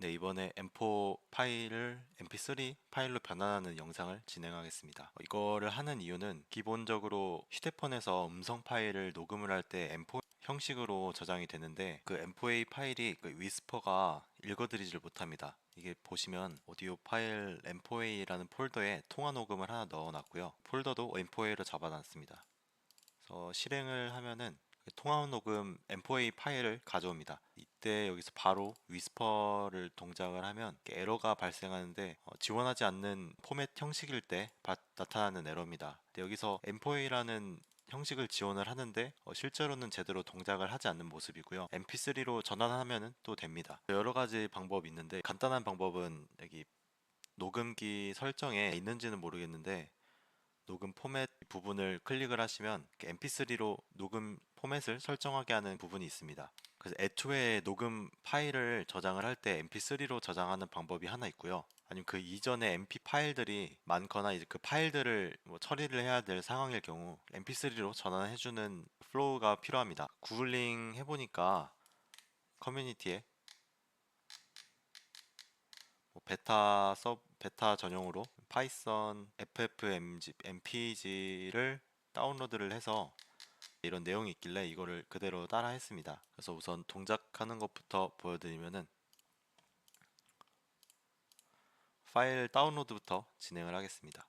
네, 이번에 M4 파일을 MP3 파일로 변환하는 영상을 진행하겠습니다. 어, 이거를 하는 이유는 기본적으로 휴대폰에서 음성 파일을 녹음을 할 때 M4 형식으로 저장이 되는데 그 M4A 파일이 그 위스퍼가 읽어드리질 못합니다. 이게 보시면 오디오 파일 M4A라는 폴더에 통화 녹음을 하나 넣어놨고요. 폴더도 M4A로 잡아놨습니다. 그래서 실행을 하면은 그 통화 녹음 M4A 파일을 가져옵니다. 이 때 여기서 바로 위스퍼를 동작을 하면 에러가 발생하는데 어, 지원하지 않는 포맷 형식일 때 바- 나타나는 에러입니다. 여기서 M4A라는 형식을 지원을 하는데 어, 실제로는 제대로 동작을 하지 않는 모습이고요. MP3로 전환하면 또 됩니다. 여러 가지 방법이 있는데 간단한 방법은 여기 녹음기 설정에 있는지는 모르겠는데 녹음 포맷 부분을 클릭을 하시면 mp3로 녹음 포맷을 설정하게 하는 부분이 있습니다. 그래서 애초에 녹음 파일을 저장을 할 때 mp3로 저장하는 방법이 하나 있고요. 아니면 그 이전에 mp 파일들이 많거나 이제 그 파일들을 뭐 처리를 해야 될 상황일 경우 mp3로 전환해주는 플로우가 필요합니다. 구글링 해보니까 커뮤니티에 뭐 베타 서 베타 전용으로 파이썬 FFmpg mpg를 다운로드를 해서 이런 내용이 있길래 이거를 그대로 따라 했습니다. 그래서 우선 동작하는 것부터 보여드리면은 파일 다운로드부터 진행을 하겠습니다.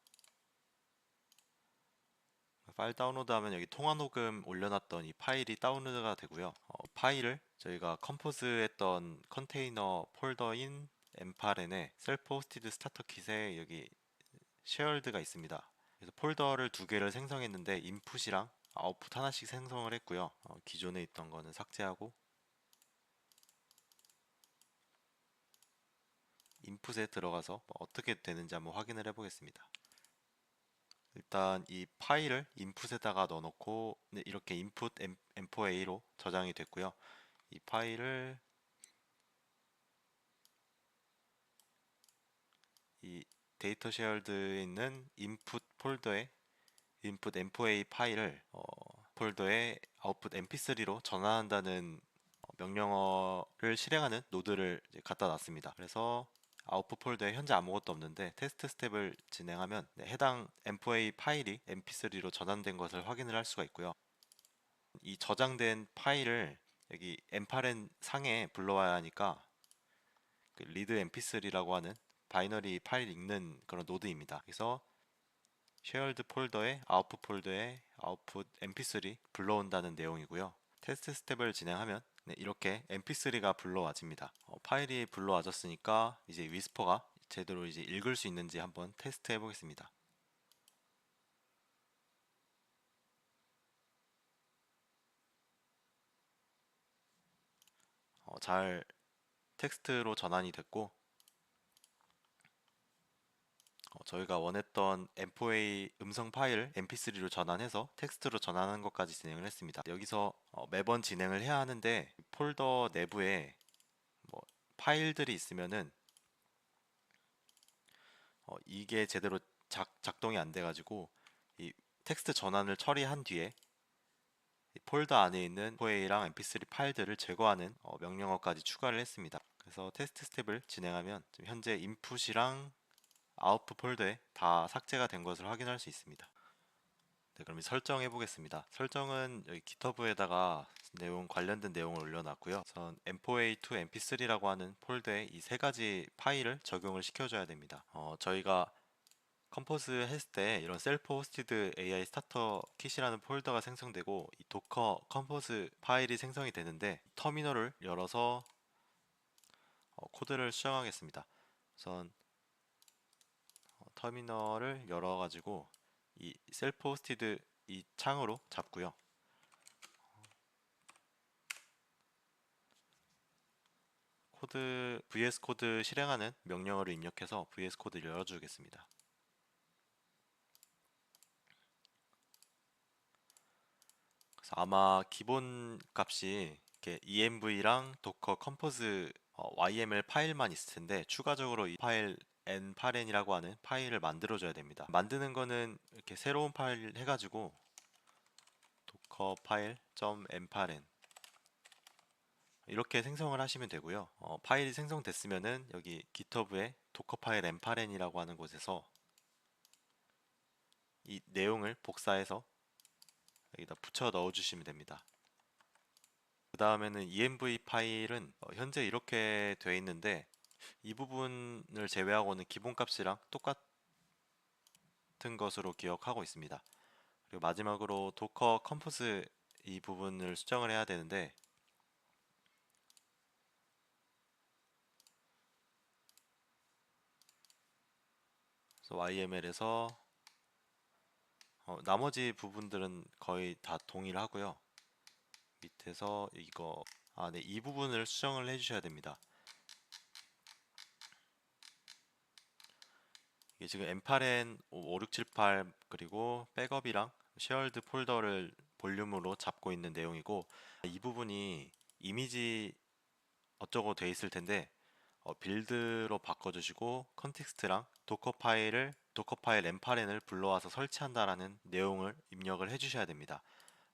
파일 다운로드 하면 여기 통화 녹음 올려놨던 이 파일이 다운로드가 되고요. 어, 파일을 저희가 컴포즈했던 컨테이너 폴더인 m8n에 셀프 호스티드 스타터 킷에 여기 쉐어드가 있습니다. 그래서 폴더를 두 개를 생성했는데 인풋이랑 아웃풋 하나씩 생성을 했고요. 어, 기존에 있던 거는 삭제하고 인풋에 들어가서 뭐 어떻게 되는지 한번 확인을 해보겠습니다. 일단 이 파일을 인풋에다가 넣어놓고 네, 이렇게 인풋 M4A로 저장이 됐고요. 이 파일을 이 데이터 쉐어드에 있는 인풋 폴더에 인풋 M4A 파일을 어, 폴더에 아웃풋 MP3로 전환한다는 어, 명령어를 실행하는 노드를 갖다 놨습니다. 그래서 아웃풋 폴더에 현재 아무것도 없는데 테스트 스텝을 진행하면 네, 해당 M4A 파일이 MP3로 전환된 것을 확인을 할 수가 있고요. 이 저장된 파일을 여기 M8N 상에 불러와야 하니까 그 리드 mp3라고 하는 바이너리 파일 읽는 그런 노드입니다. 그래서 shared 폴더에 아웃풋 폴더에 아웃풋 mp3 불러온다는 내용이고요. 테스트 스텝을 진행하면 네, 이렇게 mp3가 불러와집니다. 어, 파일이 불러와졌으니까 이제 위스퍼가 제대로 이제 읽을 수 있는지 한번 테스트 해보겠습니다. 어, 잘 텍스트로 전환이 됐고 어, 저희가 원했던 M4A 음성 파일 MP3로 전환해서 텍스트로 전환하는 것까지 진행을 했습니다. 여기서 어, 매번 진행을 해야 하는데 폴더 내부에 뭐 파일들이 있으면은 어, 이게 제대로 작, 작동이 안 돼가지고 이 텍스트 전환을 처리한 뒤에 이 폴더 안에 있는 M4A랑 MP3 파일들을 제거하는 어, 명령어까지 추가를 했습니다. 그래서 테스트 스텝을 진행하면 현재 인풋이랑 아웃풋 폴더에 다 삭제가 된 것을 확인할 수 있습니다. 네, 그럼 설정해 보겠습니다. 설정은 여기 GitHub에다가 내용 관련된 내용을 올려놨고요. 우선 M4A2 MP3라고 하는 폴더에 이 세 가지 파일을 적용을 시켜줘야 됩니다. 어, 저희가 컴포즈 했을 때 이런 셀프 호스티드 AI 스타터 킷이라는 폴더가 생성되고 이 도커 컴포즈 파일이 생성이 되는데 터미널을 열어서 어, 코드를 수정하겠습니다. 우선 어, 터미널을 열어 가지고 이 셀프 호스티드 이 창으로 잡고요. 코드 VS 코드 실행하는 명령어를 입력해서 VS 코드를 열어주겠습니다. 아마 기본 값이 이렇게 env랑 docker compose 어, yml 파일만 있을 텐데 추가적으로 이 파일 n8n이라고 하는 파일을 만들어 줘야 됩니다. 만드는 거는 이렇게 새로운 파일 해가지고 docker 파일 .n8n 이렇게 생성을 하시면 되고요. 어, 파일이 생성됐으면은 여기 GitHub에 도커 파일 엠파렌이라고 하는 곳에서 이 내용을 복사해서 여기다 붙여 넣어 주시면 됩니다. 그 다음에는 env 파일은 어, 현재 이렇게 되어 있는데 이 부분을 제외하고는 기본 값이랑 똑같은 것으로 기억하고 있습니다. 그리고 마지막으로 도커 컴포즈 이 부분을 수정을 해야 되는데 YML에서 어, 나머지 부분들은 거의 다 동일하고요. 밑에서 이거 아, 네, 이 부분을 수정을 해주셔야 됩니다. 이게 지금 M8N 5678 그리고 백업이랑 쉐어드 폴더를 볼륨으로 잡고 있는 내용이고 이 부분이 이미지 어쩌고 돼 있을 텐데 어, 빌드로 바꿔주시고 컨텍스트랑 도커 파일을 도커 파일 M8N을 불러와서 설치한다라는 내용을 입력을 해주셔야 됩니다.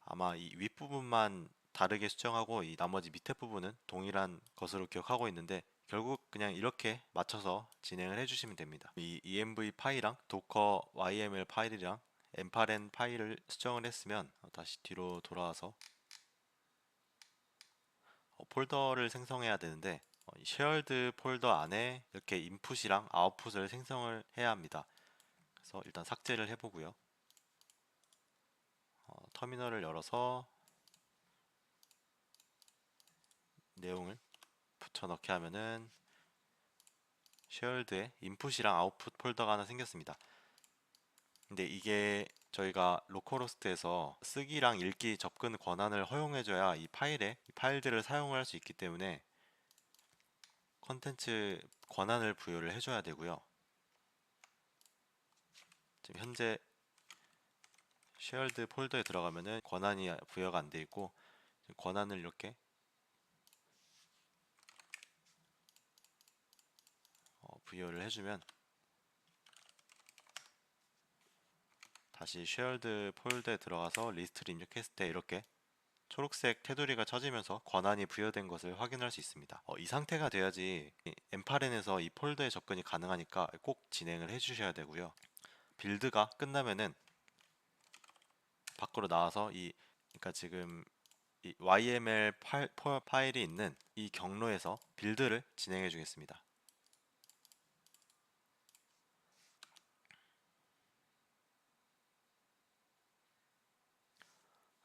아마 이 윗부분만 다르게 수정하고 이 나머지 밑에 부분은 동일한 것으로 기억하고 있는데 결국 그냥 이렇게 맞춰서 진행을 해주시면 됩니다. 이 env 파일이랑 docker yml 파일이랑 m8n 파일을 수정을 했으면 어, 다시 뒤로 돌아와서 어, 폴더를 생성해야 되는데 어, 쉐어드 폴더 안에 이렇게 인풋이랑 아웃풋을 생성을 해야 합니다. 그래서 일단 삭제를 해보고요. 어, 터미널을 열어서 내용을 붙여넣기 하면은 쉐어드에 인풋이랑 아웃풋 폴더가 하나 생겼습니다. 근데 이게 저희가 로컬호스트에서 쓰기랑 읽기 접근 권한을 허용해줘야 이 파일에 이 파일들을 사용을 할 수 있기 때문에 컨텐츠 권한을 부여를 해줘야 되고요. 지금 현재 쉐어드 폴더에 들어가면은 권한이 부여가 안 돼 있고 권한을 이렇게 부여를 해주면 다시 쉐어드 폴더에 들어가서 리스트를 입력했을 때 이렇게 초록색 테두리가 쳐지면서 권한이 부여된 것을 확인할 수 있습니다. 어, 이 상태가 돼야지 M8N에서 이 폴더에 접근이 가능하니까 꼭 진행을 해주셔야 되고요. 빌드가 끝나면은 밖으로 나와서 이 그러니까 지금 이 YML 파일, 파일이 있는 이 경로에서 빌드를 진행해 주겠습니다.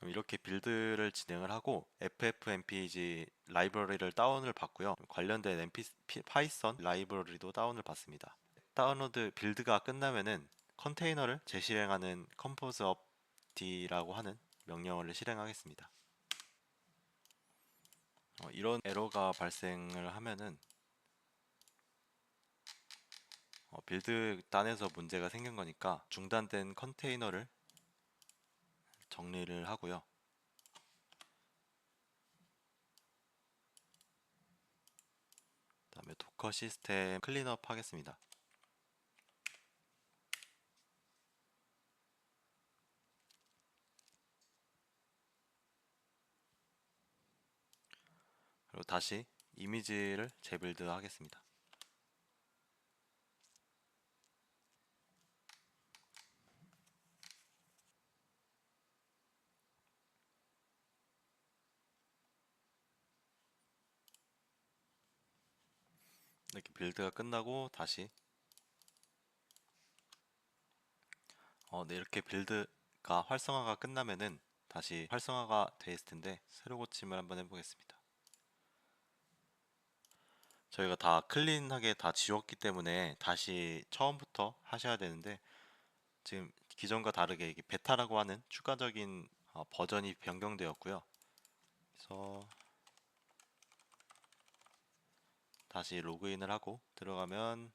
이렇게 빌드를 진행을 하고 FFmpeg 라이브러리를 다운을 받고요. 관련된 MP, 파이썬 라이브러리도 다운을 받습니다. 다운로드 빌드가 끝나면은 컨테이너를 재실행하는 compose up d라고 하는 명령어를 실행하겠습니다. 어, 이런 에러가 발생을 하면은 어, 빌드 단에서 문제가 생긴 거니까 중단된 컨테이너를 정리를 하고요. 그 다음에 도커 시스템 클린업 하겠습니다. 그리고 다시 이미지를 재빌드 하겠습니다. 이렇게 빌드가 끝나고 다시 어, 네, 이렇게 빌드가 활성화가 끝나면은 다시 활성화가 돼 있을 텐데 새로 고침을 한번 해보겠습니다. 저희가 다 클린하게 다 지웠기 때문에 다시 처음부터 하셔야 되는데 지금 기존과 다르게 이게 베타라고 하는 추가적인 어, 버전이 변경되었고요. 그래서 다시 로그인을 하고 들어가면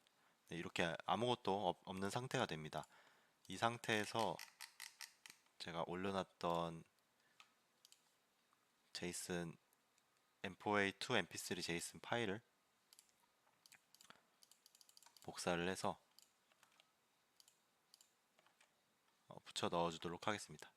네, 이렇게 아무것도 없, 없는 상태가 됩니다. 이 상태에서 제가 올려놨던 제이슨 m4a2 mp3 제이슨 파일을 복사를 해서 어, 붙여 넣어 주도록 하겠습니다.